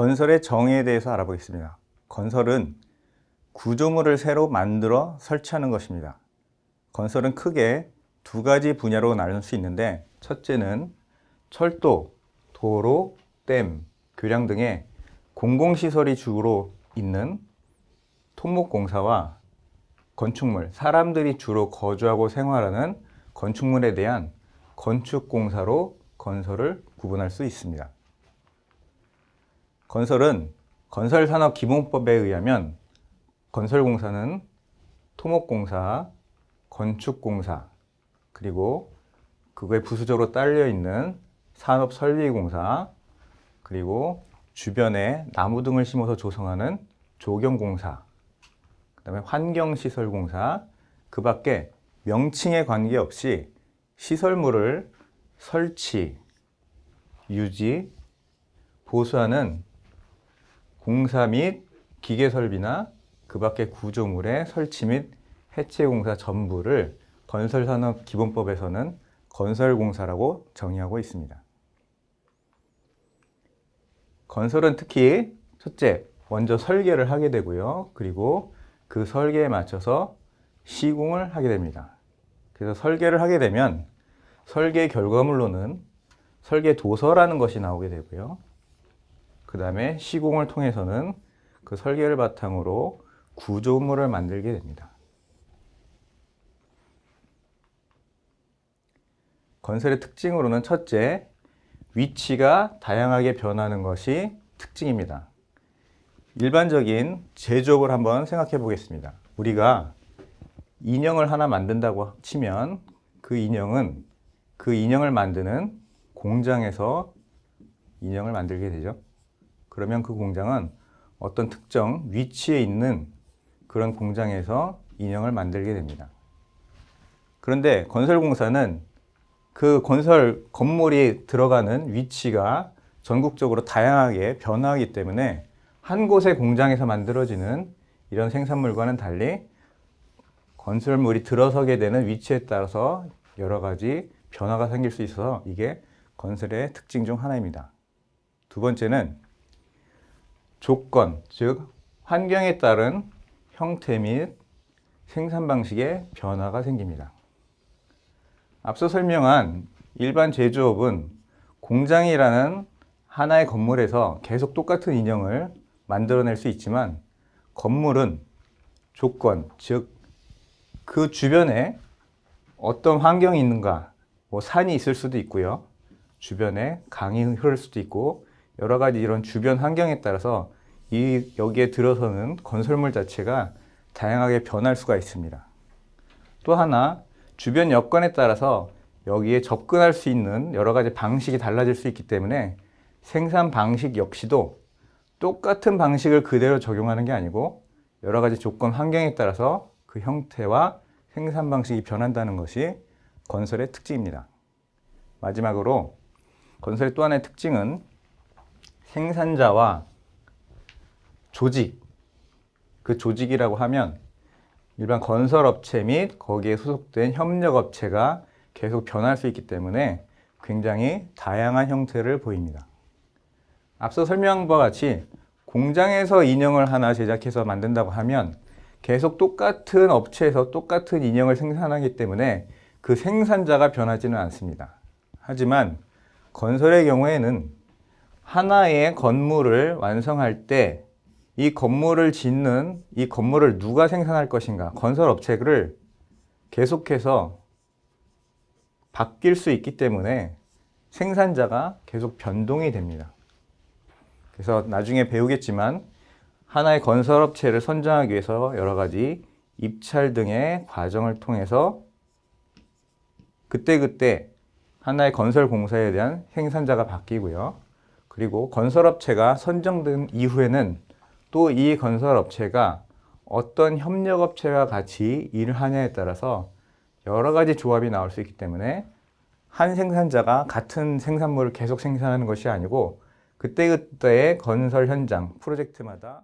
건설의 정의에 대해서 알아보겠습니다. 건설은 구조물을 새로 만들어 설치하는 것입니다. 건설은 크게 두 가지 분야로 나눌 수 있는데 첫째는 철도, 도로, 댐, 교량 등의 공공시설이 주로 있는 토목공사와 건축물, 사람들이 주로 거주하고 생활하는 건축물에 대한 건축공사로 건설을 구분할 수 있습니다. 건설은 건설산업 기본법에 의하면 건설공사는 토목공사, 건축공사, 그리고 그거에 부수적으로 딸려 있는 산업설비공사, 그리고 주변에 나무 등을 심어서 조성하는 조경공사, 그 다음에 환경시설공사, 그 밖에 명칭에 관계없이 시설물을 설치, 유지, 보수하는 공사 및 기계 설비나 그 밖의 구조물의 설치 및 해체 공사 전부를 건설산업 기본법에서는 건설공사라고 정의하고 있습니다. 건설은 특히 첫째, 먼저 설계를 하게 되고요. 그리고 그 설계에 맞춰서 시공을 하게 됩니다. 그래서 설계를 하게 되면 설계 결과물로는 설계 도서라는 것이 나오게 되고요. 그 다음에 시공을 통해서는 그 설계를 바탕으로 구조물을 만들게 됩니다. 건설의 특징으로는 첫째, 위치가 다양하게 변하는 것이 특징입니다. 일반적인 제조업을 한번 생각해 보겠습니다. 우리가 인형을 하나 만든다고 치면 그 인형은 그 인형을 만드는 공장에서 인형을 만들게 되죠. 그러면 그 공장은 어떤 특정 위치에 있는 그런 공장에서 인형을 만들게 됩니다. 그런데 건설공사는 그 건설 건물이 들어가는 위치가 전국적으로 다양하게 변화하기 때문에 한 곳의 공장에서 만들어지는 이런 생산물과는 달리 건설물이 들어서게 되는 위치에 따라서 여러 가지 변화가 생길 수 있어서 이게 건설의 특징 중 하나입니다. 두 번째는 조건, 즉 환경에 따른 형태 및 생산 방식의 변화가 생깁니다. 앞서 설명한 일반 제조업은 공장이라는 하나의 건물에서 계속 똑같은 인형을 만들어낼 수 있지만 건물은 조건, 즉 그 주변에 어떤 환경이 있는가, 뭐 산이 있을 수도 있고요. 주변에 강이 흐를 수도 있고 여러 가지 이런 주변 환경에 따라서 이 여기에 들어서는 건설물 자체가 다양하게 변할 수가 있습니다. 또 하나 주변 여건에 따라서 여기에 접근할 수 있는 여러 가지 방식이 달라질 수 있기 때문에 생산 방식 역시도 똑같은 방식을 그대로 적용하는 게 아니고 여러 가지 조건 환경에 따라서 그 형태와 생산 방식이 변한다는 것이 건설의 특징입니다. 마지막으로 건설의 또 하나의 특징은 생산자와 조직, 그 조직이라고 하면 일반 건설업체 및 거기에 소속된 협력업체가 계속 변할 수 있기 때문에 굉장히 다양한 형태를 보입니다. 앞서 설명한 바와 같이 공장에서 인형을 하나 제작해서 만든다고 하면 계속 똑같은 업체에서 똑같은 인형을 생산하기 때문에 그 생산자가 변하지는 않습니다. 하지만 건설의 경우에는 하나의 건물을 완성할 때 이 건물을 짓는 이 건물을 누가 생산할 것인가 건설 업체를 계속해서 바뀔 수 있기 때문에 생산자가 계속 변동이 됩니다. 그래서 나중에 배우겠지만 하나의 건설 업체를 선정하기 위해서 여러 가지 입찰 등의 과정을 통해서 그때그때 하나의 건설 공사에 대한 생산자가 바뀌고요. 그리고 건설업체가 선정된 이후에는 또 이 건설업체가 어떤 협력업체와 같이 일을 하냐에 따라서 여러 가지 조합이 나올 수 있기 때문에 한 생산자가 같은 생산물을 계속 생산하는 것이 아니고 그때그때의 건설 현장, 프로젝트마다